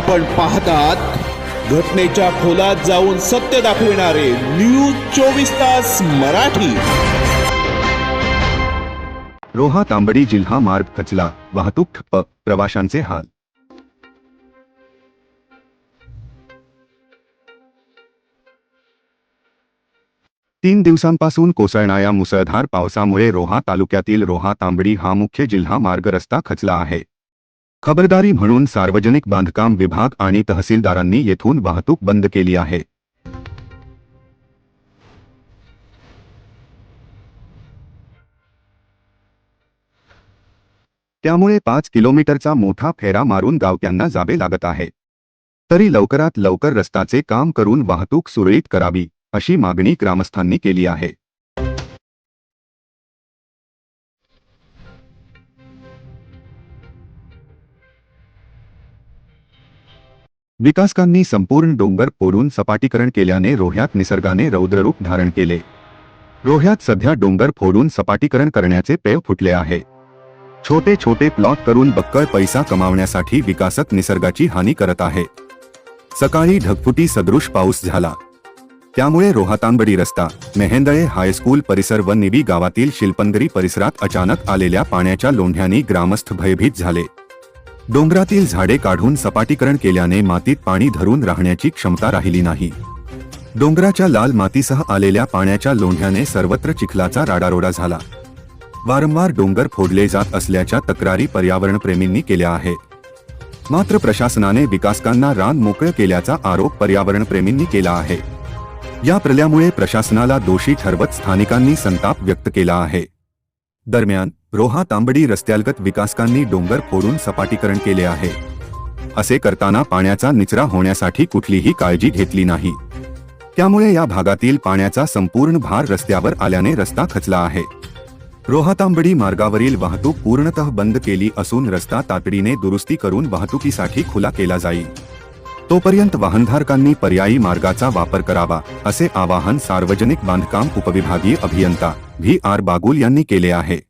आपण पाहतात घटनेच्या खोलात जाऊन सत्य दाखविणारे न्यूज चोवीस तास मराठी. रोहा तांबडी जिल्हा मार्ग खचला. वाहतूक ठप्प. प्रवाशांचे हाल. तीन दिवसांपासून कोसळणाऱ्या मुसळधार पावसामुळे रोहा तालुक्यातील रोहा तांबडी हा मुख्य जिल्हा मार्ग रस्ता खचला आहे. खबरदारी म्हणून सार्वजनिक बांधकाम विभाग आणि तहसीलदारांनी येथून वाहतूक बंद केली आहे. त्यामुळे पाच किलोमीटरचा मोठा फेरा मारून गावक्यांना जावे लागत आहे. तरी लवकरात लवकर रस्त्याचे काम करून वाहतूक सुरळीत करावी, अशी मागणी ग्रामस्थांनी केली आहे. विकासकांनी संपूर्ण डोंगर पोरून सपाटीकरण केल्याने रोह्यात निसर्गाने रौद्ररूप धारण केले. रोह्यात सध्या डोंगर फोडून सपाटीकरण करण्याचे पेव फुटले आहे. छोटे छोटे प्लॉट करून बक्कळ पैसा कमावण्यासाठी विकासक निसर्गाची हानी करत आहे. सकाळी ढगफुटी सदृश पाऊस झाला. त्यामुळे रोहातांबडी रस्ता मेहेंदळे हायस्कूल परिसर व निबी गावातील शिल्पंदरी परिसरात अचानक आलेल्या पाण्याच्या लोंढ्यांनी ग्रामस्थ भयभीत झाले. डोंगरातील झाडे काढून सपाटीकरण केल्याने मातीत पाणी धरून राहण्याची क्षमता राहिली नाही. डोंगराच्या लाल मातीसह आलेल्या पाण्याच्या लोंढ्याने सर्वत्र चिखलाचा राडारोडा झाला. वारंवार डोंगर फोडले जात असल्याच्या तक्रारी पर्यावरणप्रेमींनी केल्या आहेत. मात्र प्रशासनाने विकासकांना रान मोकळं केल्याचा आरोप पर्यावरणप्रेमींनी केला आहे. या प्रल्यामुळे प्रशासनाला दोषी ठरवत स्थानिकांनी संताप व्यक्त केला आहे. दरम्यान रोहा तांबडी रस्त्यालगत विकासकांनी डोंगर फोडून सपाटीकरण केले आहे. असे करताना पाण्याचा निचरा होण्यासाठी कुठलीही काळजी घेतली नाही. त्यामुळे या भागातील पाण्याचा संपूर्ण भार रस्त्यावर आल्याने रस्ता खचला आहे. रोहातांबडी मार्गावरील वाहतूक पूर्णतः बंद केली असून रस्ता तातडीने दुरुस्ती करून वाहतुकीसाठी खुला केला जाईल. तोपर्यंत वाहनधारकांनी पर्यायी मार्गाचा वापर करावा असे आवाहन सार्वजनिक बांधकाम उपविभागीय अभियंता व्ही आर बागुल यांनी केले आहे.